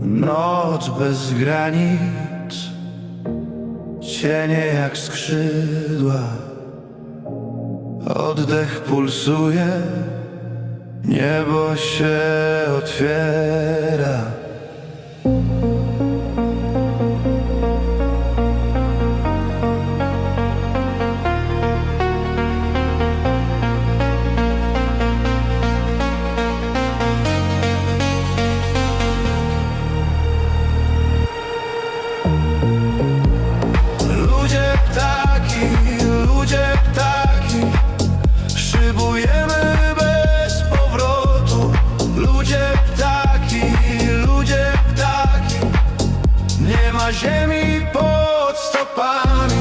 Noc bez granic Cienie jak skrzydła. Oddech pulsuje Niebo się otwiera ziemi pod stopami.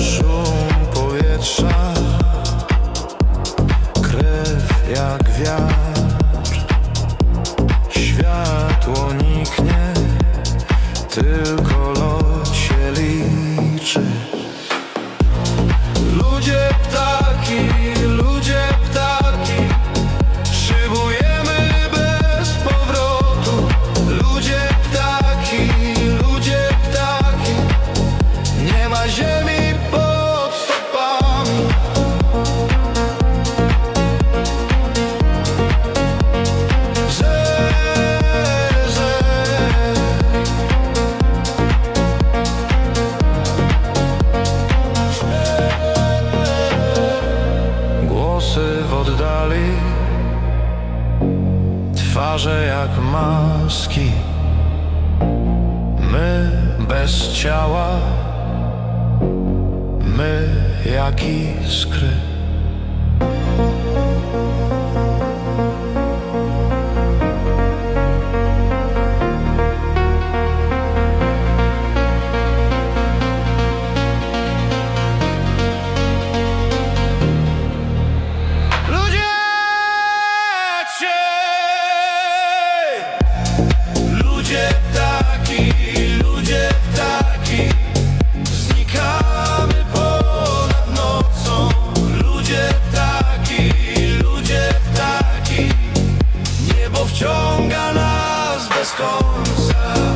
Szum powietrza, krew jak wiatr, światło niknie, to Twarze jak maski. My bez ciała My jak iskry las cosas.